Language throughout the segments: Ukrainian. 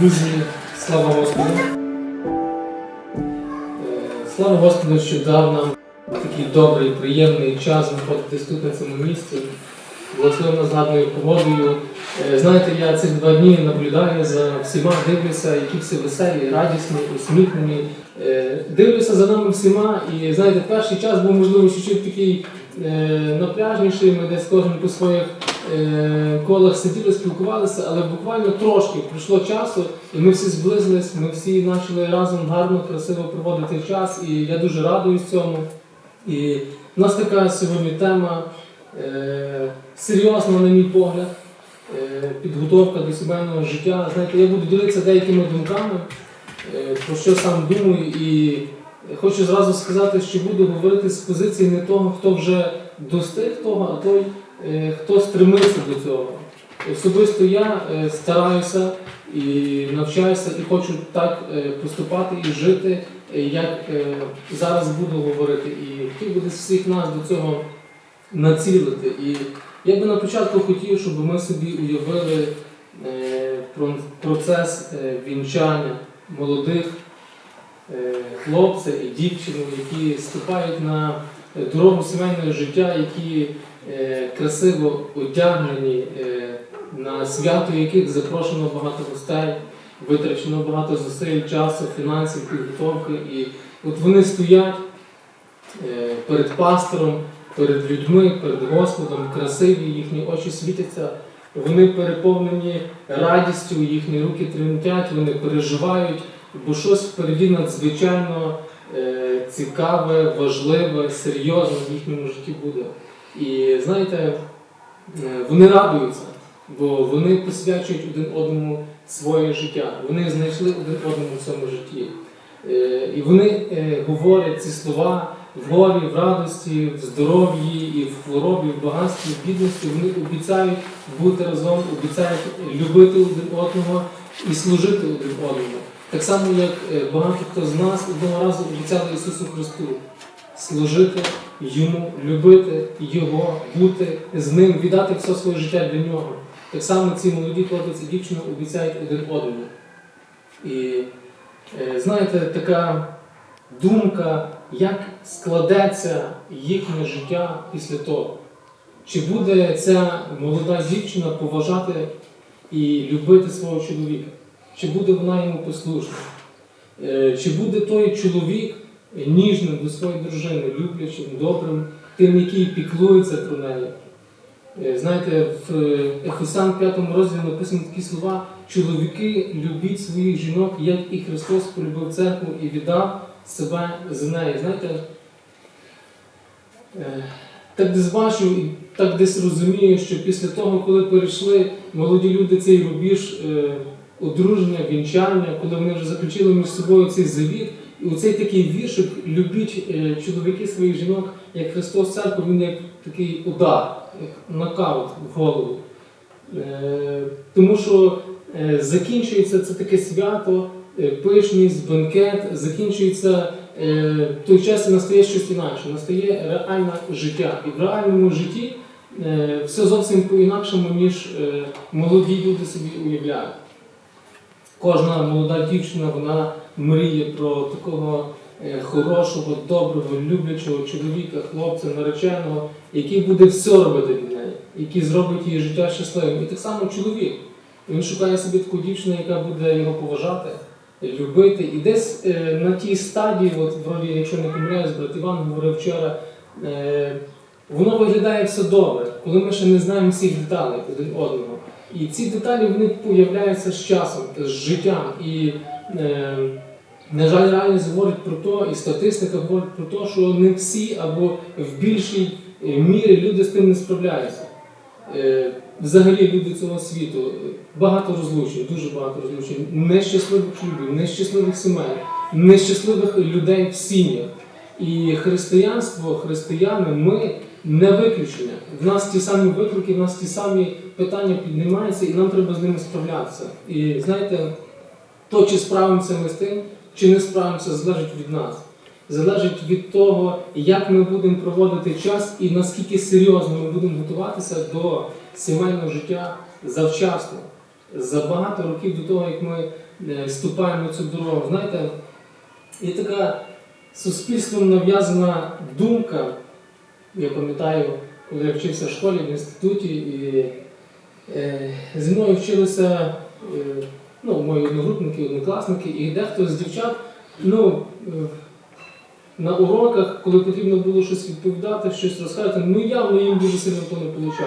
Друзі, слава Господу! Е, Слава Господу, що дав нам такий добрий, приємний час знаходитись тут на цьому місці, благословенно з гарною погодою. Е, Знаєте, я цих два дні наблюдаю за всіма, дивлюся, які всі веселі, радісні, усміхнені. Е, Дивлюся за нами всіма, і знаєте, перший час був можливо чуть-чуть такий напряжніший, ми десь кожен по своїх колах сиділи, спілкувалися, але буквально трошки пройшло часу, і ми всі зблизились, ми всі почали разом гарно, красиво проводити час, і я дуже радуюсь цьому. І в нас така сьогодні тема е, серйозна, на мій погляд, е, підготовка до сімейного життя. Знаєте, я буду ділитися деякими думками, е, про що сам думаю, і хочу зразу сказати, що буду говорити з позиції не того, хто вже достиг того, а той, е, хто стремиться до цього. Особисто я е, стараюся і навчаюся, і хочу так е, поступати і жити, е, як е, зараз буду говорити. І хотів би всіх нас до цього націлити. І я би на початку хотів, щоб ми собі уявили е, процес е, вінчання молодих е, хлопця і дівчину, які ступають на е, дорогу сімейного життя, які е, красиво одягнені, е, на свято яких запрошено багато гостей, витрачено багато зусиль, часу, фінансів, підготовки. І от вони стоять е, перед пастором, перед людьми, перед Господом, красиві, їхні очі світяться, вони переповнені радістю, їхні руки тремтять, вони переживають, бо щось впереді надзвичайно е, цікаве, важливе, серйозне в їхньому житті буде. І знаєте, е, вони радуються, бо вони посвячують один одному своє життя. Вони знайшли один одному в цьому житті. Е, І вони е, говорять ці слова в горі, в радості, в здоров'ї, і в хворобі, в багатстві, в бідності. Вони обіцяють бути разом, обіцяють любити один одного і служити один одному. Так само, як багато хто з нас одного разу обіцяли Ісусу Христу служити Йому, любити Його, бути з Ним, віддати все своє життя для нього. Так само ці молоді хлопець і дівчина обіцяють один одному. І е, знаєте, така думка, як складеться їхнє життя після того. Чи буде ця молода дівчина поважати і любити свого чоловіка? Чи буде вона йому послушна? Е, Чи буде той чоловік ніжним до своєї дружини, люблячим, добрим, тим, який піклується про неї? Е, Знаєте, в е, Ефесян 5 розділі написано такі слова: чоловіки, любіть своїх жінок, як і Христос полюбив церкву і віддав себе за неї. Знаєте, е, так десь бачу і так десь розумію, що після того, коли перейшли молоді люди цей рубіж одруження, вінчання, коли вони вже заключили між собою цей завіт, оцей такий віршик любіть е, чоловіки своїх жінок, як Христос церкву, він як такий удар, як нокаут в голову. Е, Тому що е, закінчується це таке свято, пишність, бенкет, закінчується той час і настає щось інакше, настає реальне життя. І в реальному житті все зовсім по-інакшому, ніж молоді люди собі уявляють. Кожна молода дівчина вона мріє про такого е, хорошого, доброго, люблячого чоловіка, хлопця, нареченого, який буде все робити для неї, який зробить її життя щасливим. І так само чоловік. Він шукає собі таку дівчину, яка буде його поважати, любити. І десь е, на тій стадії, от вроді, якщо не помиляюсь, брат Іван говорив вчора, е, воно виглядає все добре, коли ми ще не знаємо всіх деталей один одного. І ці деталі вони появляються з часом, з життям. І, на жаль, реальність говорить про те, і статистика говорить про те, що не всі або в більшій е, мірі люди з тим не справляються. Е, Взагалі люди цього світу е, багато розлучень, дуже багато розлучень, нещасливих шлюбів, нещасливих сімей, нещасливих людей в сім'ях. І християнство, християни, ми не виключення. В нас ті самі виклики, в нас ті самі питання піднімаються, і нам треба з ними справлятися. І знаєте, то чи справимося ми з тим, чи не справимося, залежить від нас. Залежить від того, як ми будемо проводити час і наскільки серйозно ми будемо готуватися до сімейного життя завчасно. За багато років до того, як ми е, ступаємо на цю дорогу. Знаєте, є така суспільством нав'язана думка, я пам'ятаю, коли я вчився в школі, в інституті, і е, зі мною вчилися е, ну, мої одногрупники, однокласники, і дехто з дівчат, ну, е, на уроках, коли потрібно було щось відповідати, щось розказати, ну явно їм дуже сильно то не вийшло.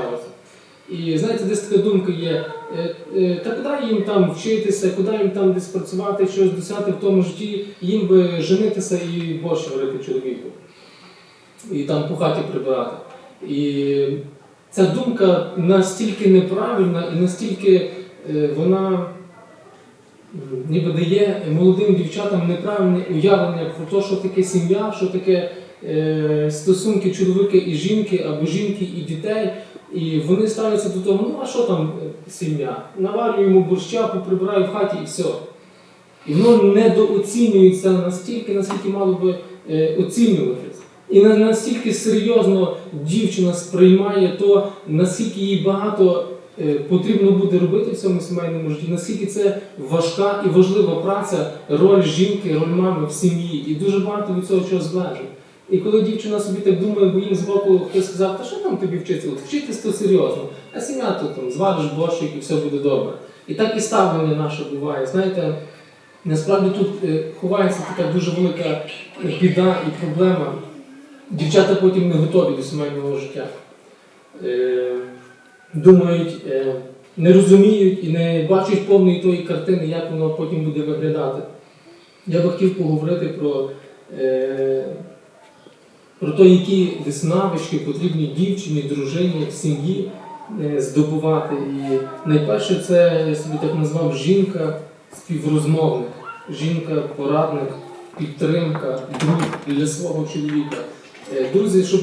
І знаєте, десь така думка є, е, е, та куди їм там вчитися, куди їм там десь працювати, щось досягти в тому житті, їм би женитися і борщ варити чоловіку. І там по хаті прибирати. І ця думка настільки неправильна і настільки вона ніби дає молодим дівчатам неправильне уявлення про те, що таке сім'я, що таке е, стосунки чоловіка і жінки, або жінки і дітей. І вони ставляться до того, ну а що там е, сім'я? Наварюємо борща, поприбираю в хаті і все. І воно недооцінюється настільки, наскільки мало би е, оцінюватись. І настільки серйозно дівчина сприймає то, наскільки їй багато потрібно буде робити в цьому сімейному житті, наскільки це важка і важлива праця, роль жінки, роль мами в сім'ї. І дуже багато від цього чого залежить. І коли дівчина собі так думає, бо їм збоку хтось сказав, та що там тобі вчитися? От вчитись то серйозно, а сім'я то там звариш борщик і все буде добре. І так і ставлення наше буває. Знаєте, насправді тут е, ховається така дуже велика е, біда і проблема. Дівчата потім не готові до сімейного життя. Думають, е, не розуміють і не бачать повної тої картини, як воно потім буде виглядати. Я би хотів поговорити про, е, про те, які десь навички потрібні дівчині, дружині, сім'ї е, здобувати. І найперше це, я собі так назвав, жінка співрозмовник, жінка порадник, підтримка, друг для свого чоловіка. Друзі, щоб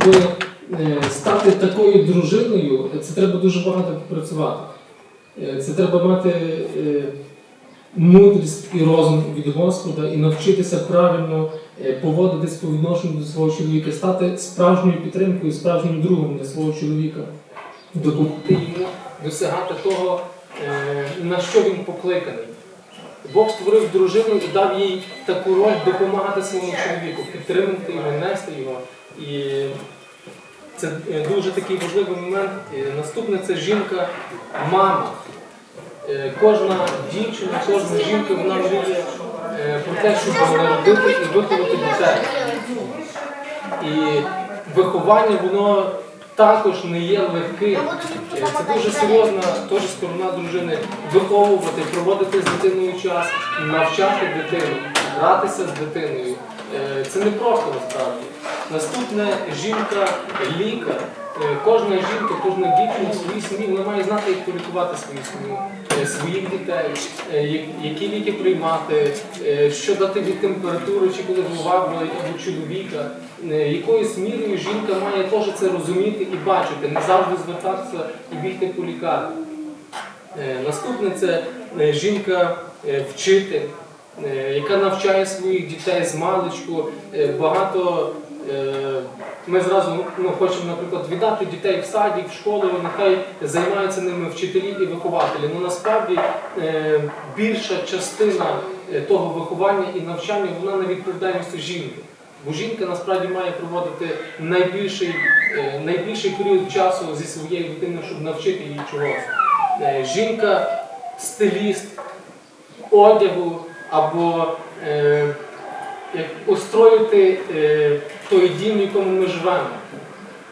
стати такою дружиною, це треба дуже багато попрацювати. Е, Це треба мати е, мудрість і розум від Господа і навчитися правильно е, поводитись по відношенню до свого чоловіка, стати справжньою підтримкою, справжнім другом для свого чоловіка, допомогти йому досягати того, е, на що він покликаний. Бог створив дружину і дав їй таку роль допомагати своєму чоловіку, підтримати його, нести його. І це е, дуже такий важливий момент. Наступне це жінка-мама. Е, Кожна дівчина, кожна жінка вона мріє е, про те, щоб народити і виховати дітей. І виховання воно також не є легким. Е, Це дуже серйозна теж сторона дружини виховувати, проводити з дитиною час, навчати дитину, гратися з дитиною. Е, Це не просто насправді. Наступне жінка-лікар. Е, Кожна жінка, кожна дівчина в своїй сім'ї вона має знати, як полікувати свою сім'ю, е, своїх дітей, які ліки приймати, що дати від температури, чи коли голова болить, або чоловіка. Якоюсь мірою жінка має теж це розуміти і бачити, не завжди звертатися і бігти по лікарні. Наступне це е, е, яка навчає своїх дітей з маличку. Е, Багато е, ми зразу ну, хочемо, наприклад, віддати дітей в садик, в школу, нехай займаються ними вчителі і вихователі. Ну насправді більша частина того виховання і навчання вона на відповідальності жінки. Бо жінка насправді має проводити найбільший, найбільший період часу зі своєю дитиною, щоб навчити її чогось. Жінка стиліст одягу або е, устроїти е, той дім, в якому ми живемо.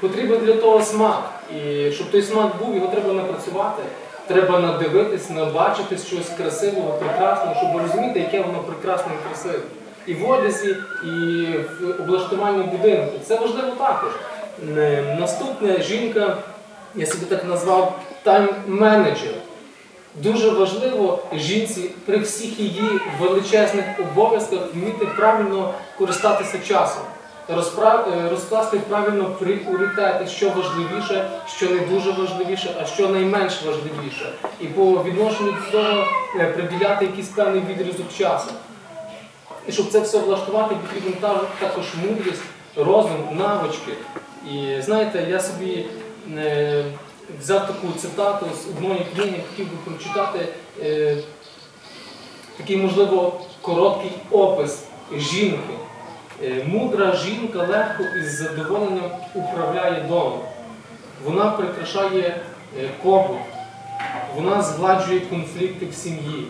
Потрібен для того смак. І щоб той смак був, його треба напрацювати. Треба надивитись, набачити щось красивого, прекрасного, щоб розуміти, яке воно прекрасне і красиве. І в одязі, і в облаштуванні будинку. Це важливо також. Наступне жінка, я собі так назвав тайм-менеджер. Дуже важливо жінці при всіх її величезних обов'язках вміти правильно користатися часом, е, розкласти правильно пріоритети, що важливіше, що не дуже важливіше, а що найменш важливіше. І по відношенню до того е, приділяти якийсь певний відрізок часу. І щоб це все влаштувати, потрібна також мудрість, розум, навички. І знаєте, я собі е, взяв таку цитату з одної книги, хотів би прочитати. Е, такий, можливо, короткий опис жінки. Е, Мудра жінка легко і з задоволенням управляє домом. Вона прикрашає е, побут, вона згладжує конфлікти в сім'ї,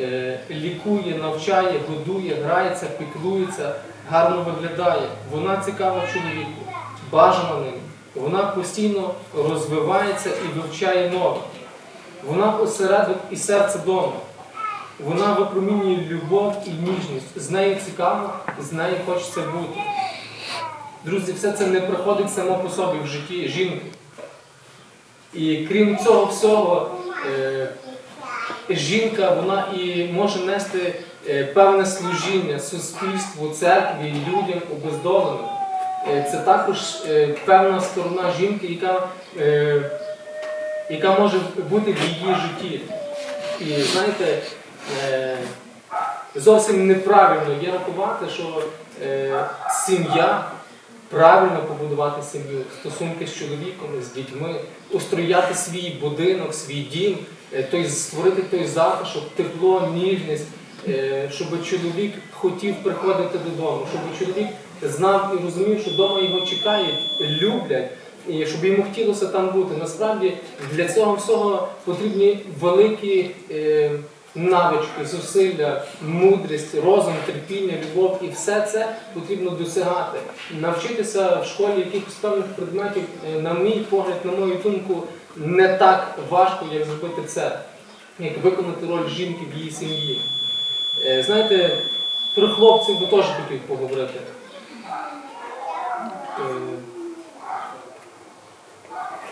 е, лікує, навчає, годує, грається, піклується, гарно виглядає. Вона цікава чоловіку, бажана ним. Вона постійно розвивається і вивчає нове. Вона осередок і серце дому. Вона випромінює любов і ніжність. З нею цікаво, з нею хочеться бути. Друзі, все це не приходить само по собі в житті жінки. І крім цього всього, е, жінка вона і може нести е, певне служіння суспільству, церкві, людям обездоленим. Е, Це також е, певна сторона жінки, яка, е, яка може бути в її житті. І знаєте, зовсім неправильно є рахувати, що сім'я, правильно побудувати сім'ю, стосунки з чоловіком, з дітьми, устрояти свій будинок, свій дім, створити той затишок, тепло, ніжність, щоб чоловік хотів приходити додому, щоб чоловік знав і розумів, що вдома його чекають, люблять. І щоб йому хотілося там бути. Насправді для цього всього потрібні великі е, навички, зусилля, мудрість, розум, терпіння, любов. І все це потрібно досягати. Навчитися в школі якихось певних предметів, е, на мій погляд, на мою думку, не так важко, як зробити це, як виконати роль жінки в її сім'ї. Е, знаєте, про хлопців би теж хотів поговорити. Е,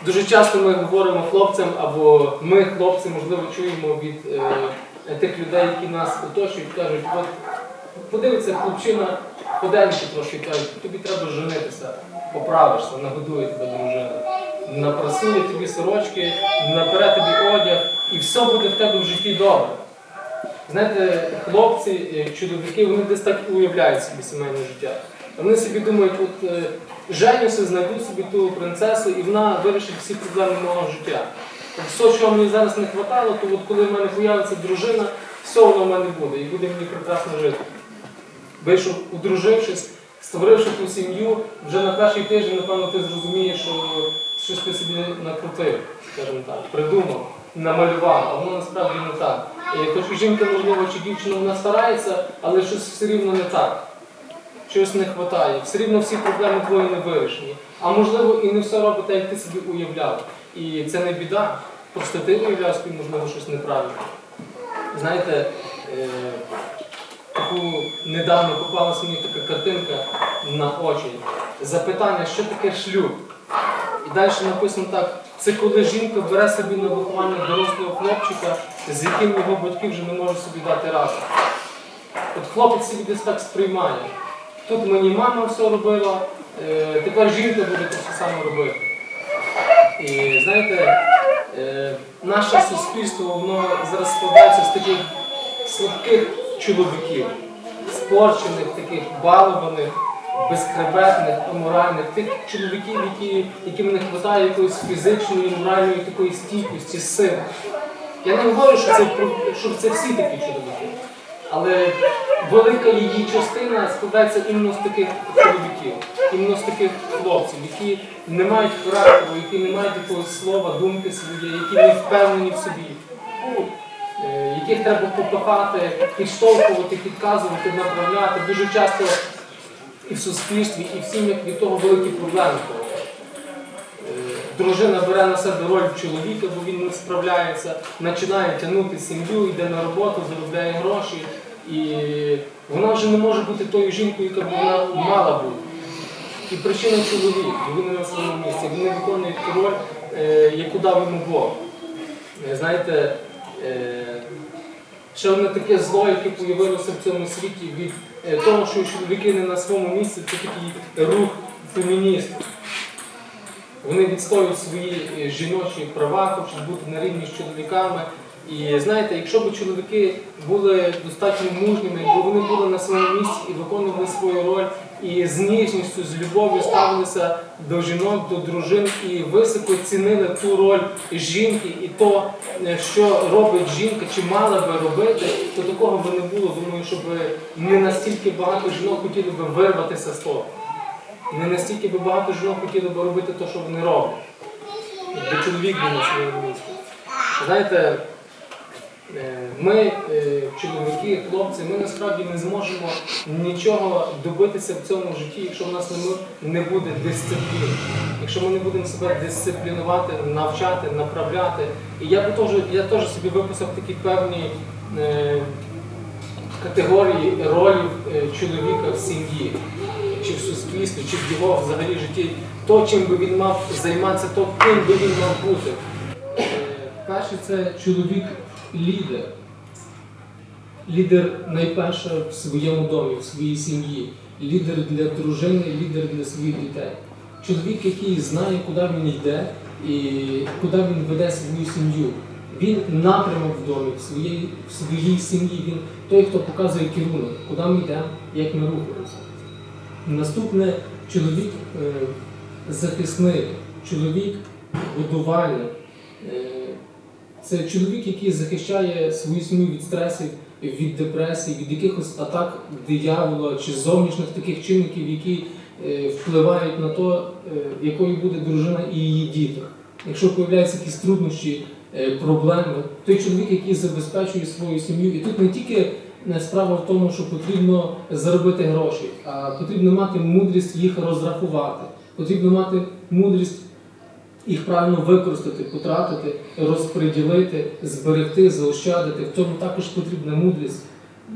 Дуже часто ми говоримо хлопцям, або ми, хлопці, можливо, чуємо від е, тих людей, які нас оточують, кажуть, от подивиться хлопчина, поденки трошки кажуть, тобі треба женитися, поправишся, нагодує тебе дружина, напрасує тобі сорочки, напере тобі одяг, і все буде в тебе в житті добре. Знаєте, хлопці, е, чоловіки, вони десь так і уявляють собі сімейне життя. Вони собі думають, от е, женюся, знайду собі ту принцесу, і вона вирішить всі проблеми мого життя. От все, чого мені зараз не вистачало, то от коли в мене з'явиться дружина, все воно в мене буде, і буде мені прекрасно жити. Вийшов, одружившись, створивши ту сім'ю, вже на перший тиждень, напевно, ти зрозумієш, що щось ти собі накрутив, скажімо так, придумав, намалював, а воно насправді не так. Хоч жінка, можливо, чи дівчина вона старається, але щось все рівно не так. Чогось не вистачає. Все рівно всі проблеми твої не вирішені. А можливо, і не все робить так, як ти собі уявляв. І це не біда. Просто ти уявляв собі, можливо, щось неправильно. Знаєте, е, таку недавно попалася мені така картинка на очі. Запитання, що таке шлюб? І далі написано так: це коли жінка бере собі на виховання дорослого хлопчика, з яким його батьки вже не можуть собі дати разом. От хлопець собі десь так сприймає. Тут мені мама все робила, е, тепер жінка буде те саме робити. І знаєте, е, наше суспільство воно зараз складається з таких слабких чоловіків, спорчених, таких балованих, безхребетних, аморальних, тих чоловіків, які, яким не вистачає якоїсь фізичної, моральної такої стійкості, сили. Я не говорю, що це, що це всі такі чоловіки. Але велика її частина складається іменно з таких чоловіків, іменно з таких хлопців, які не мають характеру, які не мають якогось слова, думки своєї, які не впевнені в собі, ну, е, яких треба попахати, підштовхувати, підказувати, направляти. Дуже часто і в суспільстві, і в сім'ях від того великі проблеми. Е, Дружина бере на себе роль чоловіка, бо він не справляється, починає тягнути сім'ю, йде на роботу, заробляє гроші. І вона вже не може бути тою жінкою, яка б вона мала бути. І причина чоловік, він не на своєму місці, він не виконує ту роль, е, яку дав йому Бог. Е, Знаєте, е, ще одне таке зло, яке з'явилося в цьому світі від того, що чоловіки не на своєму місці, це такий рух феміністів. Вони відстоюють свої жіночі права, хочуть бути на рівні з чоловіками. І знаєте, якщо б чоловіки були достатньо мужніми, якби вони були на своєму місці і виконували свою роль, і з ніжністю, з любов'ю ставилися до жінок, до дружин і високо цінили ту роль жінки і то, е, що робить жінка, чи мала би робити, то такого би не було. Думаю, щоб не настільки багато жінок хотіли би вирватися з того. Не настільки би багато жінок хотіли би робити те, що вони роблять. Якби чоловік був на своєму місці. Знаєте, ми, е, чоловіки, хлопці, ми насправді не зможемо нічого добитися в цьому житті, якщо в нас не буде дисципліни. Якщо ми не будемо себе дисциплінувати, навчати, направляти. І я теж, я теж собі виписав такі певні е, категорії ролів е, чоловіка в сім'ї, чи в суспільстві, чи в його взагалі житті. То, чим би він мав займатися, то ким би він мав бути. Е, Перше це чоловік-лідер. Лідер Лідер найперше в своєму домі, в своїй сім'ї. Лідер для дружини, лідер для своїх дітей. Чоловік, який знає, куди він йде і куди він веде свою сім'ю. Він напрямок в домі, в своїй, в своїй сім'ї. Він той, хто показує керунок, куди ми йдемо, як ми рухаємося. Наступне чоловік е, захисник, чоловік будувальник. Це чоловік, який захищає свою сім'ю від стресів, від депресії, від якихось атак диявола чи зовнішніх таких чинників, які е, впливають на те, якою буде дружина і її діти. Якщо появляються якісь труднощі, е, проблеми, той чоловік, який забезпечує свою сім'ю, і тут не тільки е, справа в тому, що потрібно заробити гроші, а потрібно мати мудрість їх розрахувати, потрібно мати мудрість їх правильно використати, потратити, розподілити, зберегти, заощадити. В цьому також потрібна мудрість.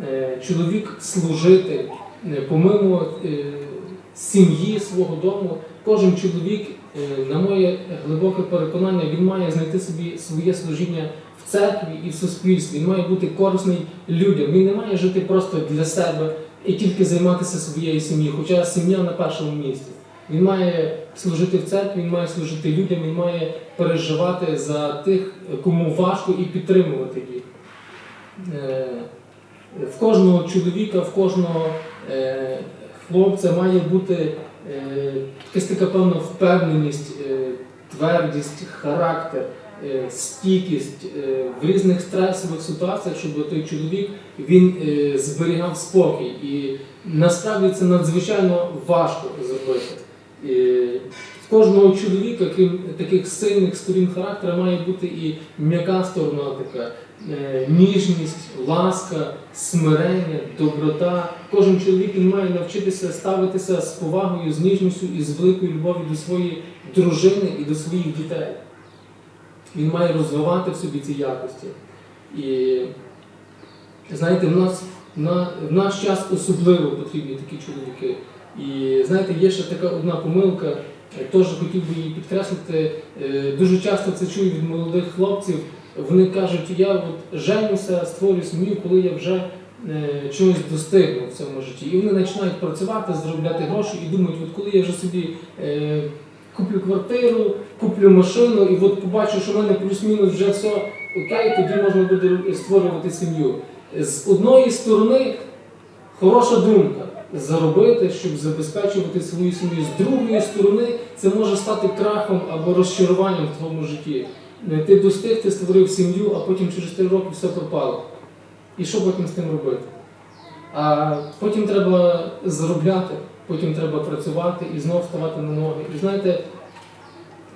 Е, Чоловік служити, е, помимо е, сім'ї свого дому, кожен чоловік, на моє глибоке переконання, він має знайти собі своє служіння в церкві і в суспільстві. Він має бути корисний людям. Він не має жити просто для себе і тільки займатися своєю сім'єю, хоча сім'я на першому місці. Він має служити в церкві, він має служити людям, він має переживати за тих, кому важко, і підтримувати їх. Е, В кожного чоловіка, в кожного е, хлопця має бути е, якась така певна впевненість, твердість, характер, стійкість в різних стресових ситуаціях, щоб той чоловік він зберігав спокій. І насправді це надзвичайно важко зробити. В кожного чоловіка, крім таких сильних сторін характера, має бути і м'яка сторона така, е, ніжність, ласка, смирення, доброта. Кожен чоловік має навчитися ставитися з повагою, з ніжністю і з великою любов'ю до своєї дружини і до своїх дітей. Він має розвивати в собі ці якості. І знаєте, в нас на, в наш час особливо потрібні такі чоловіки. І знаєте, є ще така одна помилка, е, теж хотів би її підкреслити. Е, Дуже часто це чую від молодих хлопців. Вони кажуть, я от женюся, створю сім'ю, коли я вже е, чогось достигну в цьому житті. І вони починають працювати, заробляти гроші і думають, от коли я вже собі е, куплю квартиру, куплю машину, і от побачу, що в мене плюс-мінус вже все окей, тоді можна буде створювати сім'ю. З одної сторони, хороша думка заробити, щоб забезпечувати свою сім'ю. З другої сторони, це може стати крахом або розчаруванням в твоєму житті. Е, Ти достиг, ти створив сім'ю, а потім через 3 роки все пропало. І що потім з тим робити? А потім треба заробляти, потім треба працювати і знов ставати на ноги. І знаєте,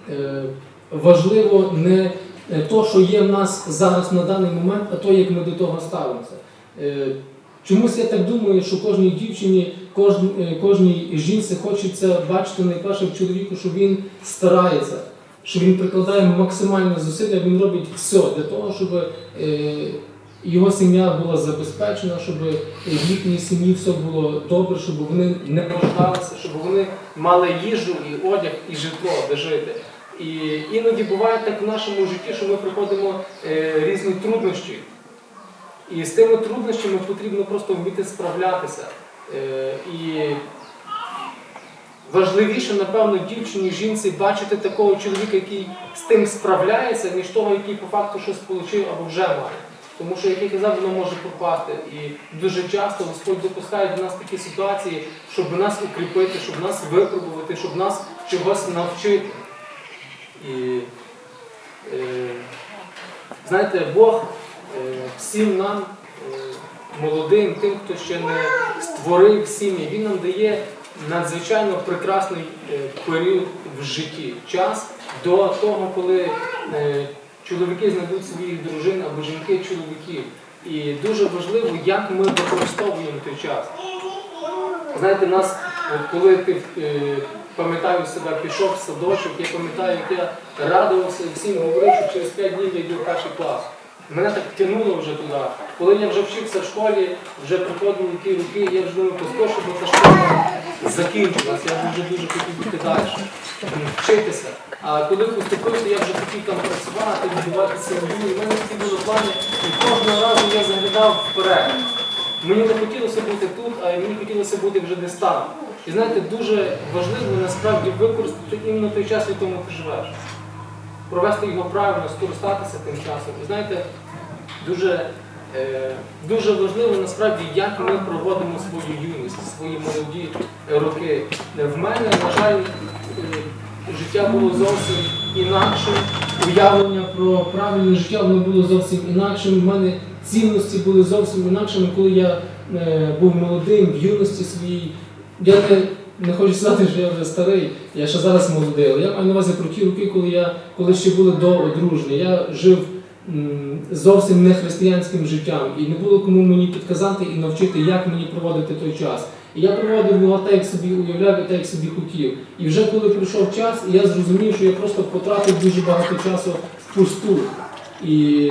е, важливо не те, що є в нас зараз на даний момент, а то, як ми до того ставимося. Чомусь я так думаю, що кожній дівчині, кожній, е, кожній жінці хочеться бачити найперше в чоловіку, що він старається, що він прикладає максимальне зусилля, він робить все для того, щоб е, його сім'я була забезпечена, щоб в їхній сім'ї все було добре, щоб вони не нуждалися, щоб вони мали їжу і одяг, і житло, де жити. І іноді буває так в нашому житті, що ми приходимо е, різні труднощі. І з тими труднощами потрібно просто вміти справлятися. Е, І важливіше, напевно, дівчині, жінці бачити такого чоловіка, який з тим справляється, ніж того, який по факту щось отримав або вже має. Тому що, як я казав, воно може пропасти. І дуже часто Господь допускає до нас такі ситуації, щоб нас укріпити, щоб нас випробувати, щоб нас чогось навчити. І е, знаєте, Бог всім нам, е, молодим, тим, хто ще не створив сім'ї, Він нам дає надзвичайно прекрасний е, період в житті, час до того, коли е, чоловіки знайдуть своїх дружин або жінки чоловіків. І дуже важливо, як ми використовуємо той час. Знаєте, нас, коли ти пам'ятаю себе, пішов в садочок, я пам'ятаю, як я радувався і всім говорив, що через 5 днів я йду в перший клас. Мене так тягнуло вже туди. Коли я вже вчився в школі, вже приходили ті роки, я вже думав, поскорше, бо та школа закінчилась, я вже дуже хотів піти далі, вчитися. А коли поступив, то я вже хотів там працювати, будувати сім'ю. І в мене ці були плани, і кожного разу я заглядав вперед. Мені не хотілося бути тут, а мені хотілося бути вже десь там. І знаєте, дуже важливо насправді використати іменно той час, в якому ти живеш. Провести його правильно, скористатися тим часом. І знаєте, дуже, е, дуже важливо насправді, як ми проводимо свою юність, свої молоді роки. Е, В мене, на жаль, е, життя було зовсім інакшим. Уявлення про правильне життя воно було зовсім інакшим. У мене цінності були зовсім інакшими, коли я е, був молодим, в юності своїй. Я не, не хочу сказати, що я вже старий, я ще зараз молодий, я маю на увазі про ті роки, коли я коли ще були до одруження. Я жив зовсім не християнським життям, і не було кому мені підказати і навчити, як мені проводити той час. І я проводив його так, як собі уявляв, і так, як собі хотів. І вже коли прийшов час, я зрозумів, що я просто потратив дуже багато часу впусту. І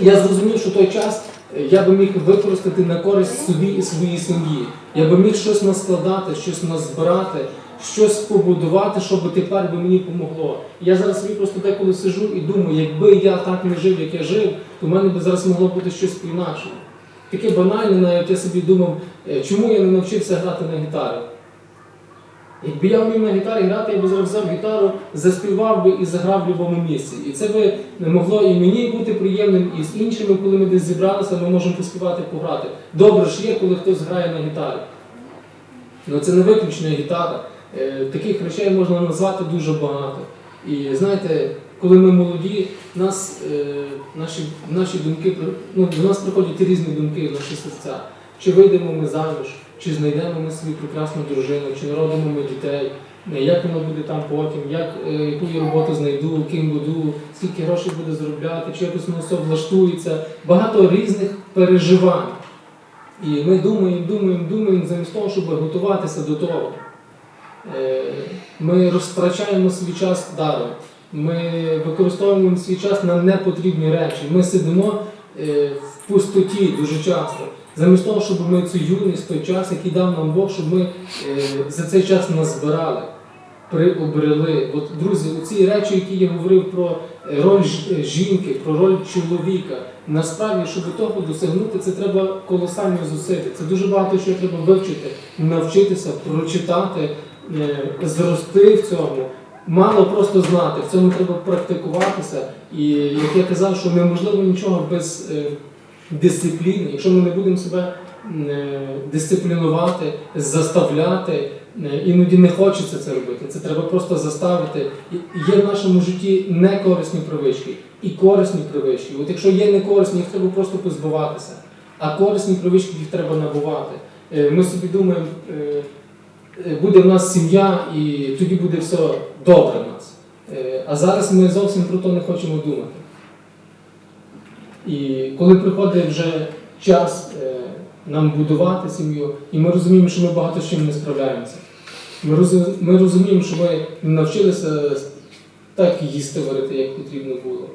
я зрозумів, що той час е, я би міг використати на користь собі і своїй сім'ї. Я би міг щось наскладати, щось назбирати, щось побудувати, щоб тепер би мені помогло. Я зараз собі просто деколи сижу і думаю, якби я так не жив, як я жив, то в мене би зараз могло бути щось по-інакшому. Таке банальне, навіть я собі думав, е, чому я не навчився грати на гітарі. Якби я вмів на гітарі грати, я б зараз взяв гітару, заспівав би і заграв в будь-якому місці. І це би могло і мені бути приємним, і з іншими, коли ми десь зібралися, ми можемо поспівати, пограти. Добре ж є, коли хтось грає на гітарі. Ну це не виключно гітара. Е, Таких речей можна назвати дуже багато. І знаєте, коли ми молоді, нас, е, наші, наші думки, ну, до нас приходять різні думки в наші серця. Чи вийдемо ми заміж, чи знайдемо ми свою прекрасну дружину, чи народимо ми дітей, е, як воно буде там потім, як, яку я роботу знайду, ким буду, скільки грошей буде заробляти, чи якось воно все влаштується. Багато різних переживань. І ми думаємо, думаємо, думаємо, замість того, щоб готуватися до того. Е, Ми розтрачаємо свій час даром. Ми використовуємо свій час на непотрібні речі. Ми сидимо е, в пустоті дуже часто. Замість того, щоб ми цю юність, той час, який дав нам Бог, щоб ми е, за цей час назбирали, приобрели. От, друзі, оці речі, які я говорив про роль жінки, про роль чоловіка, насправді, щоб того досягнути, це треба колосальні зусилля. Це дуже багато що треба вивчити, навчитися, прочитати, зрости в цьому. Мало просто знати, в цьому треба практикуватися. І як я казав, що неможливо нічого без е, дисципліни, якщо ми не будемо себе е, дисциплінувати, заставляти, е, іноді не хочеться це робити. Це треба просто заставити. Є в нашому житті некорисні привички і корисні привички. От якщо є некорисні, їх треба просто позбуватися. А корисні привички їх треба набувати. Е, Ми собі думаємо, е, е, буде в нас сім'я, і тоді буде все добре в нас. Е, А зараз ми зовсім про то не хочемо думати. І коли приходить вже час е, нам будувати сім'ю, і ми розуміємо, що ми багато з чим не справляємося. Ми, розуміємо, що ми не навчилися так їсти варити, як потрібно було.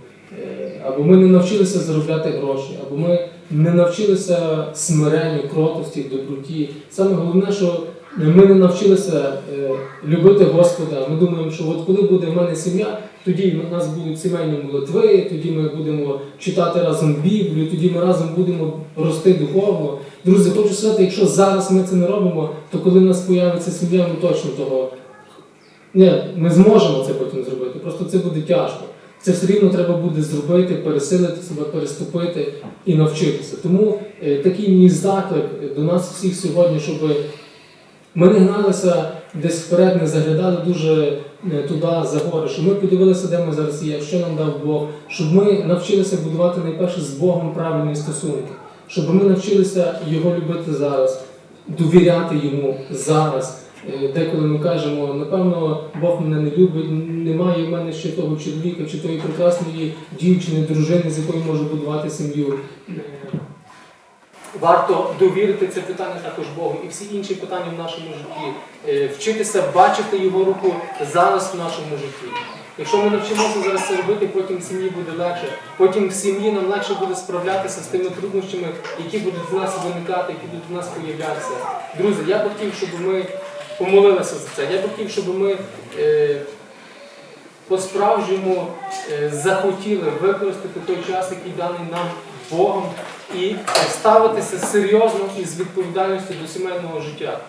Е, Або ми не навчилися заробляти гроші, або ми не навчилися смиренню, кротості, доброті. Саме головне, що ми не навчилися е, любити Господа. Ми думаємо, що от коли буде в мене сім'я, тоді у нас будуть сімейні молитви, тоді ми будемо читати разом Біблію, тоді ми разом будемо рости духовно. Друзі, хочу сказати, якщо зараз ми це не робимо, то коли в нас появиться сім'я, ми точно того. Ні, ми зможемо це потім зробити. Просто це буде тяжко. це все рівно треба буде зробити, пересилити себе, переступити і навчитися. Тому е, такий мій заклик до нас всіх сьогодні, щоб ми не гналися десь вперед, не заглядали дуже е, туди за гори, щоб ми подивилися, де ми зараз є, що нам дав Бог, щоб ми навчилися будувати найперше з Богом правильні стосунки, щоб ми навчилися його любити зараз, довіряти йому зараз. Е, Деколи ми кажемо, напевно, Бог мене не любить, немає в мене ще того чоловіка чи тої прекрасної дівчини, дружини, з якою можу будувати сім'ю. Варто довірити це питання також Богу і всі інші питання в нашому житті. Е, Вчитися бачити його руку зараз в нашому житті. Якщо ми навчимося зараз це робити, потім в сім'ї буде легше. Потім в сім'ї нам легше буде справлятися з тими труднощами, які будуть в нас виникати, які будуть в нас появлятися. Друзі, я б хотів, щоб ми помолилися за це. Я б хотів, щоб ми е, по-справжньому захотіли використати той час, який даний нам Богом, і ставитися серйозно і з відповідальністю до сімейного життя.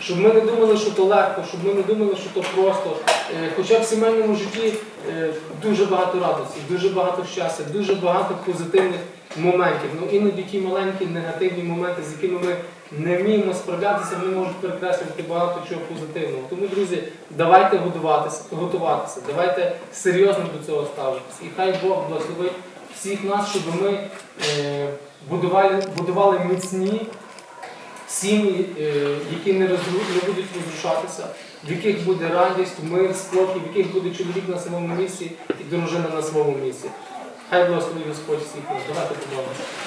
Щоб ми не думали, що то легко, щоб ми не думали, що то просто. Е, Хоча в сімейному житті е, дуже багато радості, дуже багато щастя, дуже багато позитивних моментів. Ну іноді ті маленькі негативні моменти, з якими ми не вміємо справлятися, вони можуть перекреслювати багато чого позитивного. Тому, друзі, давайте готуватися, готуватися, давайте серйозно до цього ставитися. І хай Бог благословить всіх нас, щоб ми е, будували, будували міцні сім'ї, е, які не, розру, не будуть розрушатися, в яких буде радість, мир, спокій, в яких буде чоловік на своєму місці і дружина на своєму місці. Хай благословить Господь всіх нас. Давайте помолимося.